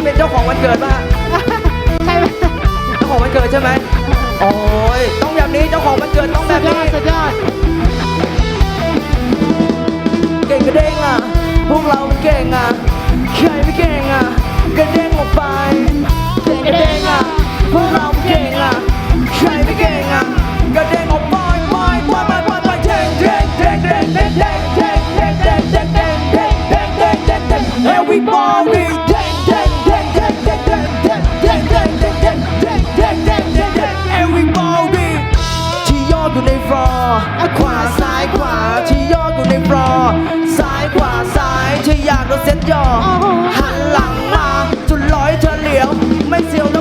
นี่เป็นเจ้าของวันเกิดป่ะฮะใช่ไหมเจ้าของวันเกิดใช่ไหมโอ้ยต้องแบบนี้เจ้าของวันเกิดต้องแบสุบดยอนี้ดสุดยอดเก่งกระเด้งอะพวกเรามันเก่งอะใครไม่เก่งอะกระเด้งออกไปเก่งกระเด้งอะพวกเรามันเก่งอะใครไม่เก่งอะกระเด้งออกไปไปไปไปไปไปเด้งเด้งเด้งเด้งเด้งเด้งเด้งเด้งเด้งเด้งเด้งเด้งเด้งเด้งเด้งเด้ง Everybody ขวาซ้ายขวาที่ยอดอยู่ในฟลอร์ซ้ายขวาซ้ายที่อยากโดนเซ็ตยอหันหลังมาจนร้อยเธอเหลียว ไม่เสียว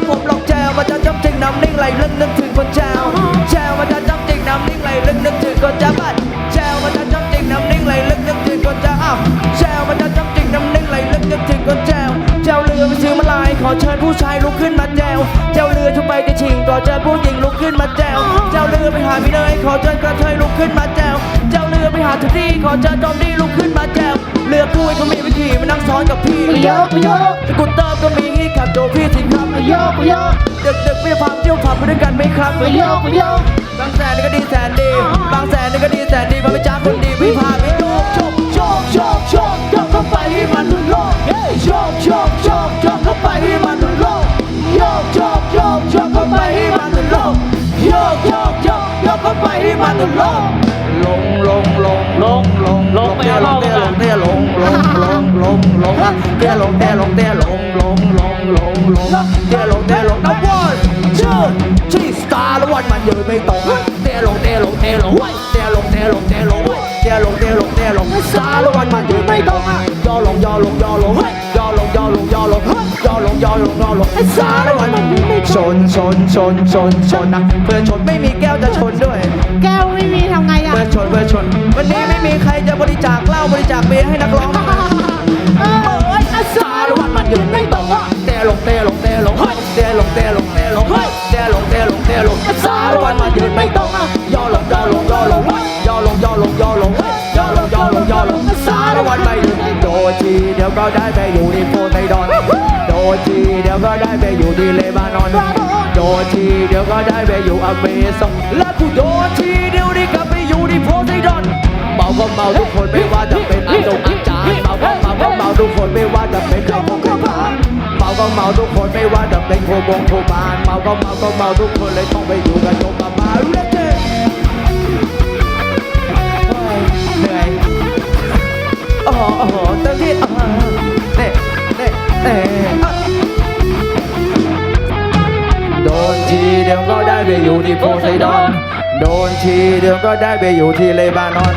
ขอเชิญผู้ชายลุกขึ้นมาแจวแจวเรือชุบไปจะชิงก่อเจอผู้หญิงลุกขึ้นมาแจวแจวเรือไปหาพี่เนยขอเชิญกระเทยลุกขึ้นมาแจวแจวเรือไปหาทุดี้ขอเชิญจอมดี้ลุกขึ้นมาแจวเรือคุยเขามีวิธีมานั่งซ้อนกับพี่ไปโยกไปโยกสกูตเตอร์ก็มีให้ขับโดพี่สิครับไปโยกไปโยกดึกดึกๆไม่พาเที่ยวผับไปด้วยกันไหมครับไปโยกไปโยกบางแสนนี่ก็ดีแสนดี บางแสนนี่ก็ดีแสนดีมาไม่ ไปให้มันหลุดโลกโยกโชกโยกโยกเข้าไปให้มันหลุดโลกโยกโยกโยกโยกเข้าไปให้มันหลุดโลกลงลงลงลงลงลงเตี้ยลงเตี้ยลงเตี้ยลงลงลงลงลงเตี้ยลงเตี้ยลงเตี้ยลงลงลงลงลงเตี้ยลงเตี้ยลงนับวันชื่อที่สตาร์แล้ววันมันยืนไม่ตรงเตี้ยลงเตี้ยลงเตี้ยลงเตี้ยลงเตี้ยลงเตี้ยลงเตี้ยลงเตี้ยลงเตี้ยลงสตาร์แล้ววันมันยืนไม่ตรงย่อลงย่อลงย่อลงย่อ ลงย่อลงย่อลงย่อลงย่อลงย่อลงสตาร์แล้ววันมันยืนไม่ชนชนชนชนชนนะเพื่อนชนไม่มีแก้วจะชนด้วย แก้วไม่มีทำไงอะเพื่อนชนเพื่อนชน วันนี้ไม่มีใครจะบริจาคเหล้าบริจาคเบียร์ให้นักร้องเออเอ้ยอาสาสารวัตรมันยืนไม่ตรงอะเตะลงเตะลงเตะลงเตะลงเตะลงเตะลงเตะลงเตะลงเตะลงสารวัตรมันยืนไม่ตรงอะย่อลงย่อลงย่อลงย่อลงย่อลงย่อลงย่อลงย่อลงย่อลงสารวัตรไม่ยืนโดน ทีเดี๋ยวก็ได้ไปอยู่ที่โพไซดอน โดนทีเดี๋ยวก็ได้ไปอยู่ที่เลบานอน โดนทีเดี๋ยวก็ได้ไปอยู่อเมซอนและกูโดนทีเดี๋ยวนี้ก็ไปอยู่ที่โพไซดอน เมาก็เมาทุกคนไม่ว่าจะเป็นอาจงอาจารย์เมาก็เมาก็เมาทุกคนไม่ว่าจะเป็นใครพงใครผ่านเมาก็เมาทุกคนไม่ว่าจะเป็นโคบงโคบานเมาก็เมาก็เมาทุกคนเลยต้องไปอยู่กับโยมมาบาเต็มที่อ่าเน่เน่เน่โดนทีเดี๋ยวก็ได้ไปอยู่ที่โพไซดอน โดนทีเดี๋ยวก็ได้ไปอยู่ที่เลบานอน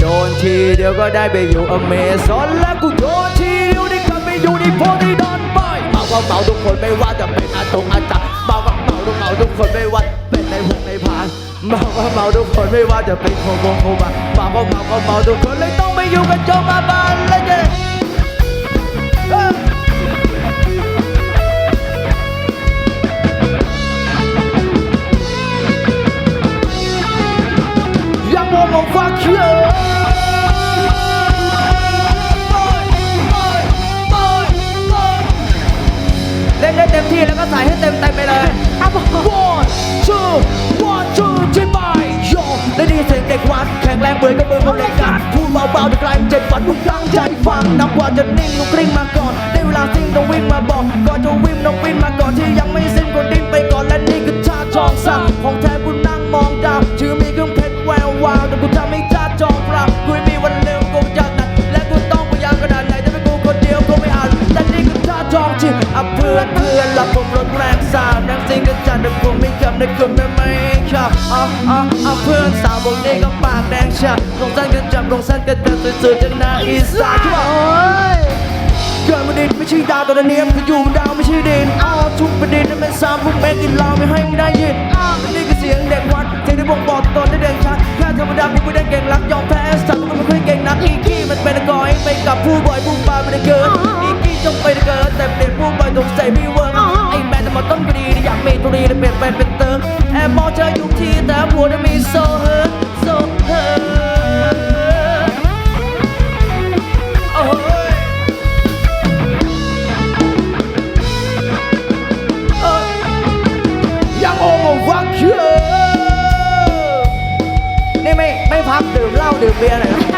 โดนทีเดี๋ยวก็ได้ไปอยู่อเมซอนและกูโดนทีเดียวได้กลับไปอยู่ที่โพไซดอนไปเมาก็เมาทุกคนไม่ว่าจะเป็นอาตงอาจารย์เมาก็เมาทุกเมาทุกคนไม่ว่าเป็นในพงในพานเมาก็เมาทุกคนไม่ว่าจะเป็นโคบงโคบาเมาก็เมาก็เมาทุกคนเลยต้อง ไปอยู่กับโจมาบานและเจ้ยังมองมองฟ้าเขียวเล่นได้เต็มที่แล้วก็ใส่ให้เต็มเต็มไปเลย one two one two ที่ไปโยและนี่เสียงเด็กวัดแข็งแรงเหมือนกับมือคนเล็กกัด เบาๆจะไกลเจ็ดฝันทุกตั้งใจฟังนับว่าจะนิ่งต้องกริ้งมาก่อน ได้เวลาสิ่งต้องวิ่งมาบอก ก่อนจะวิ่งต้องวิ่งมาก่อนที่ยังไม่สิ้นก็ดิ้นไปก่อนและนี่คือท่าจองสั่งของแท้กูนั่งมองดาวชื่อมีเครื่องเพชรแวววาวแต่กูทำให้ท่าจองเรากูไม่มีวันเลืมกูจะหนักและกูต้องพยายามขนาดไหนแต่เป็นกูคนเดียวก็ไม่อาจแต่นี่คือท่าจองจริงอะเพื่อนเพื่อนหลับผมรถแรงสาวนั่งซิงกันจัดแต่กูไม่ขับแต่กูไม่ไม่ขับอะอะอะเพื่อนสาวบอกนี้ก็ปากแดงฉ่ำลงสั้น กันจับลงสั้นกันเดินสวยๆจากนาอีสานที่บอกโอ้ยเกิดมาดินไม่ใช่ดาวตัวเนียมก็อยู่บนดาวไม่ใช่ดินอ้าวทุกประเด็นนั้นเป็นสามพวกแม่กินเหล้าไม่ให้มึงได้ยินอ้าวนี่คือเสียงเด็กวัดเสียงที่บ่งบอกตนได้เด่นชัดแค่ธรรมดาพี่ไม่ได้เก่งรักยอมแพ้สัตว์มันไม่ค่อยเก่งนักอีกี้มันเป็นกอยไปกับผู้บ่อยผู้ปาไม่ได้เกิน ดื่มเ